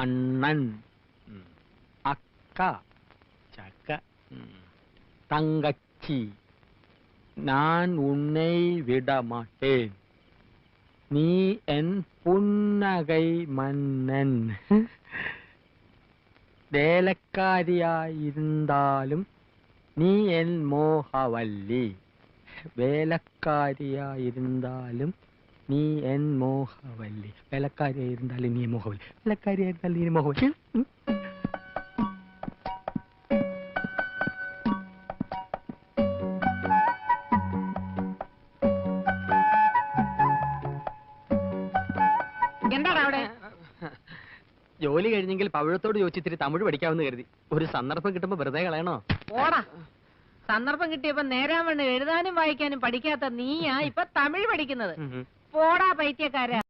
அண்ணன். அக்கா. சக்கா தங்கச்சி. நான் உன்னை விட மாட்டேன் நீ என் புன்னகை மன்னன். வேலைக்காரியாயிருந்தாலும் நீ என் மோகவல்லி. வேலைக்காரியாயிருந்தாலும் നീ എൻ മോഹവല്ലി. വിലക്കാരിയായിരുന്നാലും നീ മോഹവല്ലി. വിലക്കാരിയായിരുന്നാലും നീ മോഹവല്ലി. ഉം. എന്താടാ അവിടെ? ജോലി കഴിഞ്ഞെങ്കിൽ പവിഴത്തോട് ചോദിച്ചിത്തിരി തമിഴ് പഠിക്കാമെന്ന് കരുതി. ഒരു സന്ദർഭം കിട്ടുമ്പോ വെറുതെ കളയണോ? ഓടാ സന്ദർഭം കിട്ടിയപ്പോ നേരാൻ വേണ്ടി എഴുതാനും വായിക്കാനും പഠിക്കാത്ത നീയാ ഇപ്പൊ തമിഴ് പഠിക്കുന്നത്. പോടാ പൈത്യക്കാരാ.